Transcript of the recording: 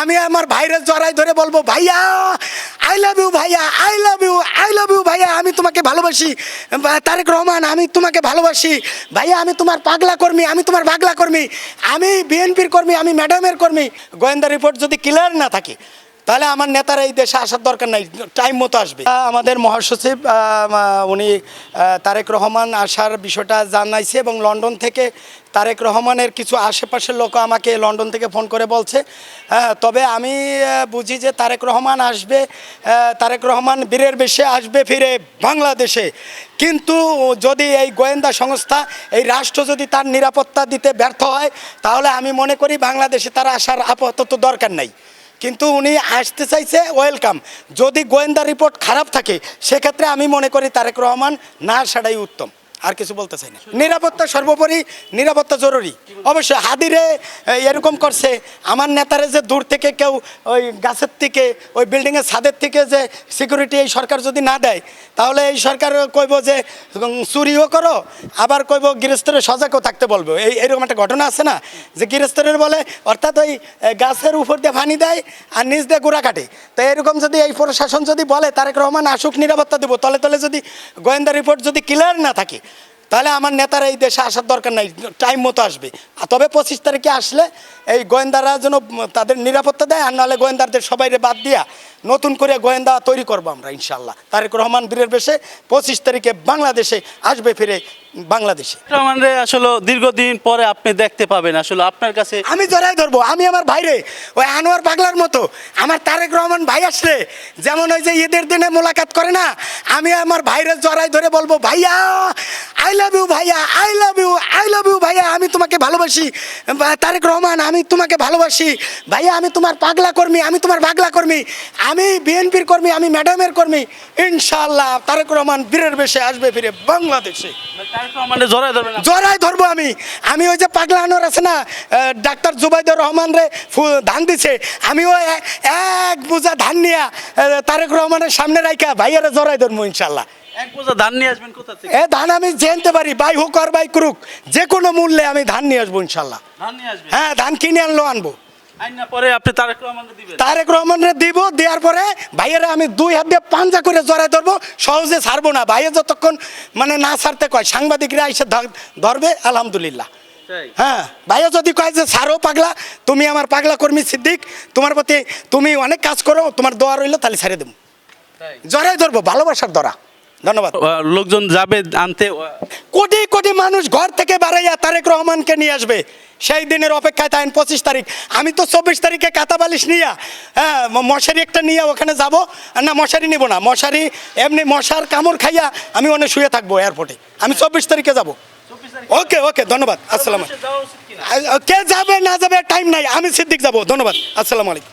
আমি আমার ভাইরে জড়াই ধরে বলব, ভাইয়া আই লাভ ইউ ভাইয়া I love you I love you ভাইয়া, আমি তোমাকে ভালোবাসি। তারেক রহমান, আমি তোমাকে ভালোবাসি। ভাইয়া, আমি তোমার পাগলা কর্মী, আমি তোমার পাগলা কর্মী। আমি বিএনপির কর্মী, আমি ম্যাডামের কর্মী। গোয়েন্দা রিপোর্ট যদি ক্লিয়ার না থাকে তাহলে আমার নেতারা এই দেশে আসার দরকার নাই টাইম মতো আসবে। আমাদের মহাসচিব উনি তারেক রহমান আসার বিষয়টা জানাইছে এবং লন্ডন থেকে তারেক রহমানের কিছু আশেপাশের লোক আমাকে লন্ডন থেকে ফোন করে বলছে। হ্যাঁ তবে আমি বুঝি যে তারেক রহমান আসবে তারেক রহমান বীরের বেশে আসবে ফিরে বাংলাদেশে। কিন্তু যদি এই গোয়েন্দা সংস্থা, এই রাষ্ট্র যদি তার নিরাপত্তা দিতে ব্যর্থ হয়, তাহলে আমি মনে করি বাংলাদেশে তার আসার আপাতত দরকার নাই। কিন্তু উনি আসতে চাইছে ওয়েলকাম যদি গোয়েন্দা রিপোর্ট খারাপ থাকে, সেক্ষেত্রে আমি মনে করি তারেক রহমান না সেটাই উত্তম। আর কিছু বলতে চাই না। নিরাপত্তা সর্বোপরি, নিরাপত্তা জরুরি। অবশ্যই হাদিরে এরকম করছে। আমার নেতারে যে দূর থেকে কেউ ওই গাছের থেকে, ওই বিল্ডিংয়ের ছাদের থেকে যে সিকিউরিটি এই সরকার যদি না দেয়, তাহলে এই সরকার কইব যে চুরিও করো। আবার কইব, গৃহস্থের সজাগও থাকতে বলব। এই, এরকম একটা ঘটনা আছে না? যে গৃহস্থের বলে, অর্থাৎ ওই গাছের উপর দিয়ে পানি দেয় আর নিচ দিয়ে গুড়া কাটে। তো এরকম যদি এই প্রশাসন যদি বলে, তারেক রহমান আসুক নিরাপত্তা দেবো। তলে তলে যদি গোয়েন্দা রিপোর্ট যদি ক্লিয়ার না থাকে তাহলে আমার নেতারা এই দেশে আসার দরকার নাই টাইম মতো আসবে। তবে পঁচিশ তারিখে আসলে এই গোয়েন্দারা যেন তাদের নিরাপত্তা দেয়, আর নাহলে গোয়েন্দারদের সবাইরে বাদ দিয়া নতুন করে গোয়েন্দা তৈরি করব আমরা ইনশাল্লাহ তারেক রহমান বীরের বেশে পঁচিশ তারিখে বাংলাদেশে আসবে ফিরে বাংলাদেশে। মানে আসলে দীর্ঘদিন পরে আপনি দেখতে পাবেন আসলে আপনার কাছে আমি জড়াই ধরবো আমি আমার ভাইরে ওই আনোয়ার পাগলার মতো আমার তারেক রহমান ভাই আসলে যেমন ওই যে ঈদের দিনে মোলাকাত করে না আমি আমার ভাইরে জড়াই ধরে বলব ভাইয়া আই লাভ ইউ ভাইয়া I love you I love you ভাইয়া আমি তোমাকে ভালোবাসি তারেক রহমান আমি তোমাকে ভালোবাসি ভাইয়া আমি তোমার পাগলা কর্মী আমি তোমার পাগলা কর্মী আমি বিএনপির কর্মী আমি ম্যাডামের কর্মী ইনশাআল্লাহ তারেক রহমান বীরের বেশে আসবে ফিরে বাংলাদেশে। জড়াই ধরবো আমি। আমি ওই যে পাগলা আনোয়ার আছে না ডাক্তার জুবাইদুর রহমান রে ধান দিছে। আমিও এক বোঝা ধান নিয়া তারেক রহমানের সামনে রাইখা ভাইয়ারে জড়াই ধরবো ইনশাল্লাহ এক ধান নিয়ে আসবেন কোথা থেকে? এ ধান আমি জানতে পারি বাই হোক আর বাই ক্রুক। যে কোনো মূল্যে আমি ধান নিয়ে আসব ইনশাল্লাহ হ্যাঁ ধান কিনে আনলো আনব। পরে আপনি তারেক রহমানকে দিবেন। তারেক রহমানরে দিব দেওয়ার পরে ভাইয়েরা আমি দুই হাত দিয়ে পাঞ্জা করে জড়াই ধরবো সহজে ছাড়বো না। ভাইয়ে যতক্ষণ মানে না ছাড়তে কয় সাংবাদিকরা এসে ধরবে আলহামদুলিল্লাহ। হ্যাঁ ভাইয়া যদি কয় যে ছাড়ো পাগলা তুমি আমার পাগলা কর্মী সিদ্দিক তোমার প্রতি তুমি অনেক কাজ করো তোমার দোয়া রইল তাহলে ছেড়ে দেবো। জড়াই ধরবো ভালোবাসার ধরা ধন্যবাদ। লোকজন যাবে আনতে কোটি কোটি মানুষ ঘর থেকে বাড়াইয়া তারেক রহমানকে নিয়ে আসবে। সেই দিনের অপেক্ষায় তাই পঁচিশ তারিখ। আমি তো চব্বিশ তারিখে কাতা বালিশ নিয়া হ্যাঁ মশারি একটা নিয়ে ওখানে যাব। না মশারি নিব না মশারি এমনি মশার কামড় খাইয়া আমি অনেক শুয়ে থাকব এয়ারপোর্টে আমি চব্বিশ তারিখে যাব। ওকে ওকে ধন্যবাদ আসসালাম উচিত কিনা? কে যাবে না যাবে টাইম নাই আমি সিদ্দিক যাব ধন্যবাদ আসসালামু আলাইকুম।